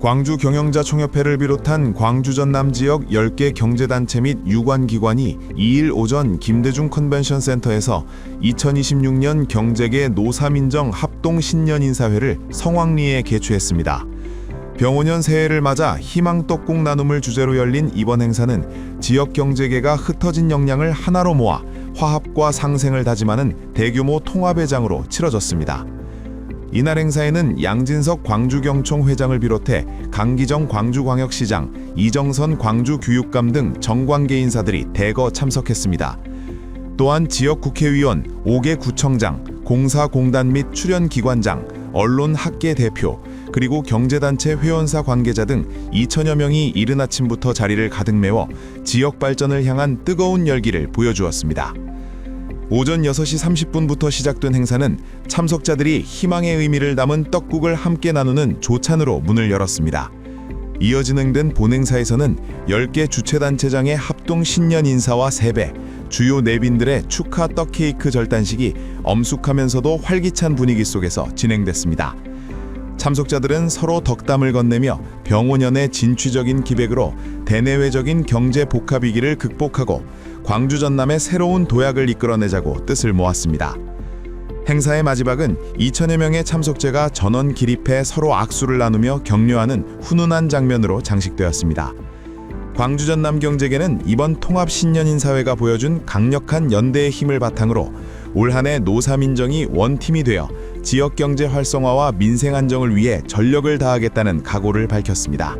광주 경영자 총협회를 비롯한 광주 전남 지역 10개 경제단체 및 유관 기관이 2일 오전 김대중 컨벤션 센터에서 2026년 경제계 노사민정 합동 신년 인사회를 성황리에 개최했습니다. 병오년 새해를 맞아 희망 떡국 나눔을 주제로 열린 이번 행사는 지역 경제계가 흩어진 역량을 하나로 모아 화합과 상생을 다짐하는 대규모 통합회장으로 치러졌습니다. 이날 행사에는 양진석 광주경총 회장을 비롯해 강기정 광주광역시장, 이정선 광주교육감 등 정관계 인사들이 대거 참석했습니다. 또한 지역 국회의원, 5개 구청장, 공사공단 및 출연기관장, 언론 학계 대표, 그리고 경제단체 회원사 관계자 등 2천여 명이 이른 아침부터 자리를 가득 메워 지역 발전을 향한 뜨거운 열기를 보여주었습니다. 오전 6시 30분부터 시작된 행사는 참석자들이 희망의 의미를 담은 떡국을 함께 나누는 조찬으로 문을 열었습니다. 이어 진행된 본행사에서는 10개 주최단체장의 합동 신년 인사와 세배, 주요 내빈들의 축하 떡 케이크 절단식이 엄숙하면서도 활기찬 분위기 속에서 진행됐습니다. 참석자들은 서로 덕담을 건네며 병오년의 진취적인 기백으로 대내외적인 경제 복합 위기를 극복하고 광주 전남의 새로운 도약을 이끌어내자고 뜻을 모았습니다. 행사의 마지막은 2천여 명의 참석자가 전원 기립해 서로 악수를 나누며 격려하는 훈훈한 장면으로 장식되었습니다. 광주 전남 경제계는 이번 통합 신년 인 사회가 보여준 강력한 연대의 힘을 바탕으로 올 한해 노사민정이 원팀이 되어 지역 경제 활성화와 민생 안정을 위해 전력을 다하겠다는 각오를 밝혔습니다.